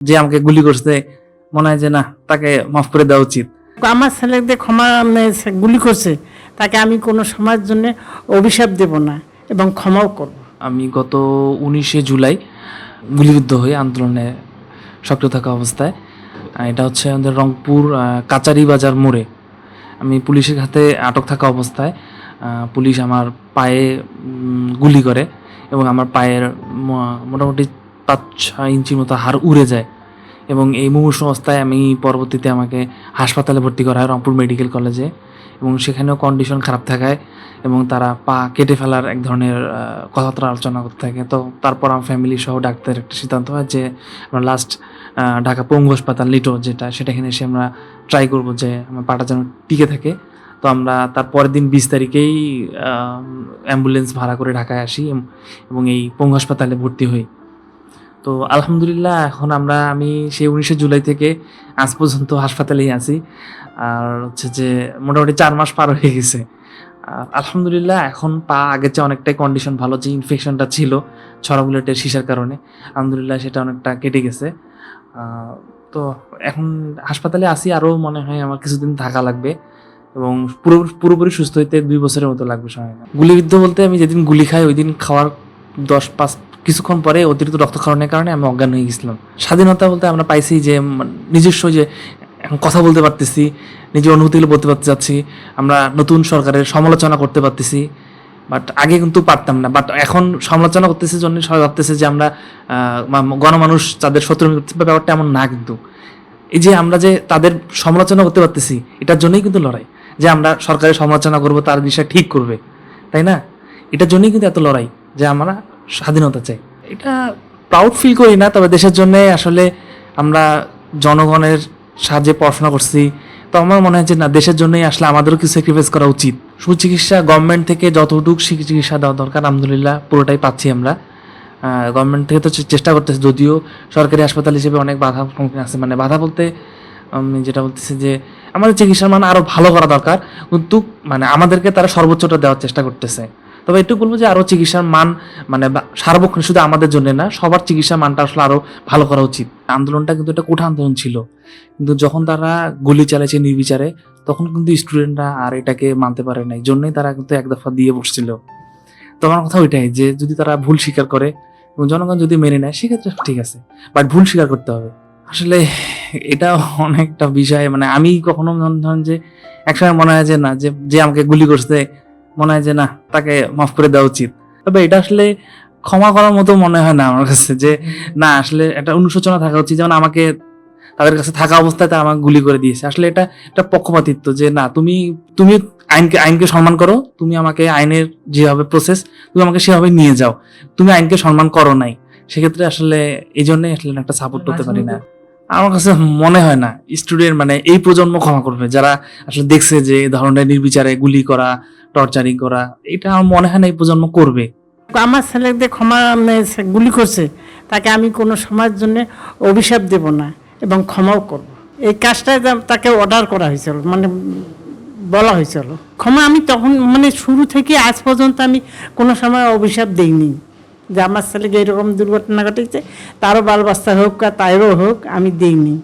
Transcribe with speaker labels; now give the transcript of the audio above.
Speaker 1: যে আমাকে গুলি করছে মনে হয় যে না তাকে মাফ করে দেওয়া উচিত।
Speaker 2: আমার ছেলেদের ক্ষমা মানে গুলি করছে তাকে আমি কোনো সময়ের জন্য অভিশাপ দেব না এবং ক্ষমাও করব।
Speaker 1: আমি গত উনিশে জুলাই গুলিবিদ্ধ হয়ে আন্দোলনে সক্রিয় থাকা অবস্থায় এটা হচ্ছে আমাদের রংপুর কাচারি বাজার মোড়ে। আমি পুলিশের হাতে আটক থাকা অবস্থায় পুলিশ আমার পায়ে গুলি করে এবং আমার পায়ের মোটামুটি পাঁচ ছয় ইঞ্চি মতো হাড় উড়ে যায়। এবং এই মুমূর্ষ অবস্থায় আমি পরবর্তীতে আমাকে হাসপাতালে ভর্তি করা হয় রংপুর মেডিকেল কলেজে। এবং সেখানেও কন্ডিশন খারাপ থাকায় এবং তারা পা কেটে ফেলার এক ধরনের কথাবার্তা আলোচনা করতে থাকে। তো তারপর আমার ফ্যামিলি সহ ডাক্তার একটা সিদ্ধান্ত হয় যে, আমরা লাস্ট ঢাকা পঙ্গু হাসপাতাল, লিটো যেটা সেটাখানে এসে আমরা ট্রাই করব যে, আমার পাটা যেন টিকে থাকে। তো আমরা তার পরের দিন বিশ তারিখেই অ্যাম্বুলেন্স ভাড়া করে ঢাকায় আসি। এবং এই পঙ্গু হাসপাতালে ভর্তি হই। তো আলহামদুলিল্লাহ, এখন আমরা, আমি সেই উনিশে জুলাই থেকে আজ পর্যন্ত হাসপাতালেই আছি। আর হচ্ছে যে, মোটামুটি চার মাস পার হয়ে গেছে। আর আলহামদুলিল্লাহ, এখন পা আগের চেয়ে অনেকটাই কন্ডিশন ভালো, যে ইনফেকশনটা ছিল ছড়া বুলেটের শিশার কারণে। আলহামদুলিল্লাহ, সেটা অনেকটা কেটে গেছে। তো এখন হাসপাতালে আসি আরও মনে হয় আমার কিছুদিন থাকা লাগবে। এবং পুরো, পুরোপুরি সুস্থ হইতে দুই বছরের মতো লাগবে সময়। গুলিবিদ্ধ বলতে আমি যেদিন গুলি খাই ওই দিন খাওয়ার দশ পাঁচ কিছুক্ষণ পরে অতিরিক্ত রক্তক্ষরণের কারণে আমি অজ্ঞান হয়ে গেছিলাম। স্বাধীনতা বলতে আমরা পাইছি যে নিজস্ব যে কথা বলতে পারতেছি, নিজের অনুভূতিগুলো বলতে পারতে যাচ্ছি, আমরা নতুন সরকারের সমালোচনা করতে পারতেছি বাট আগে কিন্তু পারতাম না। বাট এখন সমালোচনা করতেছে জন্য সবাই ভাবতেছে যে আমরা গণমানুষ তাদের শত্রু ব্যাপারটা এমন না কিন্তু। এই যে আমরা যে তাদের সমালোচনা করতে পারতেছি, এটার জন্যই কিন্তু লড়াই। যে আমরা সরকারের সমালোচনা করব, তার বিষয় ঠিক করবে, তাই না? এটার জন্যই কিন্তু এত লড়াই যে আমরা স্বাধীনতা চাই। এটা প্রাউড ফিল করি না, তবে দেশের জন্য আসলে আমরা জনগণের সাহায্যে পড়াশোনা করছি। তো আমার মনে হয় যে না, দেশের জন্যই আসলে আমাদেরও কিছু স্যাক্রিফাইস করা উচিত। সুচিকিৎসা গভর্নমেন্ট থেকে যতটুকু চিকিৎসা দেওয়া দরকার, আলহামদুলিল্লাহ পুরোটাই পাচ্ছি আমরা। গভর্নমেন্ট থেকে তো চেষ্টা করতেছে, যদিও সরকারি হাসপাতাল হিসেবে অনেক বাধা সম্মুখীন আছে। মানে বাধা বলতে আমি যেটা বলতেছি যে, আমাদের চিকিৎসার মান আরও ভালো করা দরকার। কিন্তু মানে আমাদেরকে তারা সর্বোচ্চটা দেওয়ার চেষ্টা করতেছে। তবে একটু বলব যে আরও চিকিৎসার মান মানে সার্বক্ষণ শুধু আমাদের জন্য না, সবার চিকিৎসার মানটা আসলে আরও ভালো করা উচিত। আন্দোলনটা কিন্তু একটা কোঠা আন্দোলন ছিল। কিন্তু যখন তারা গুলি চালাইছে নির্বিচারে, তখন কিন্তু স্টুডেন্টরা আর এটাকে মানতে পারে নাই। জন্যই তারা কিন্তু এক দফা দিয়ে বসছিল। তো আমার কথা ওইটাই যে, যদি তারা ভুল স্বীকার করে এবং জনগণ যদি মেনে নেয়, সেক্ষেত্রে ঠিক আছে। বাট ভুল স্বীকার করতে হবে। আসলে এটা অনেকটা বিষয় মানে আমি কখনো ধরেন যে, একসময় মনে হয় যে না, যে যে আমাকে গুলি করছে মনে হয় যে না তাকে মাফ করে দেওয়া উচিত। তবে এটা আসলে ক্ষমা করার মতো মনে হয় না আমার কাছে যে না আসলে একটা অনুশোচনা থাকা উচিত। যেমন আমাকে তাদের কাছে থাকা অবস্থায় তারা আমাকে গুলি করে দিয়েছে। আসলে এটা একটা পক্ষপাতিত্ব যে না তুমি তুমি আইনকে আইনকে সম্মান করো তুমি আমাকে আইনের যেভাবে প্রসেস তুমি আমাকে সেভাবে নিয়ে যাও। তুমি আইনকে সম্মান করো নাই। সেক্ষেত্রে আসলে এই জন্যই আসলে একটা সাপোর্ট করতে পারি না। আমার কাছে মনে হয় না স্টুডেন্ট মানে এই প্রজন্ম ক্ষমা করবে, যারা আসলে দেখছে যে এই ধরনের নির্বিচারে গুলি করা, টর্চারিং করা, এটা আমার মনে হয় না এই প্রজন্ম করবে।
Speaker 2: আমার ছেলেদের ক্ষমা মানে গুলি করছে, তাকে আমি কোনো সময়ের জন্য অভিশাপ দেব না এবং ক্ষমাও করব। এই কাজটা তাকে অর্ডার করা হয়েছিল মানে বলা হয়েছিল। ক্ষমা আমি তখন মানে শুরু থেকে আজ পর্যন্ত আমি কোনো সময় অভিশাপ দেইনি। যে আমার ছেলেকে এরকম দুর্ঘটনা ঘটেছে, তারও বাল বাচ্চা হোক আর তাইরও হোক, আমি দেইনি।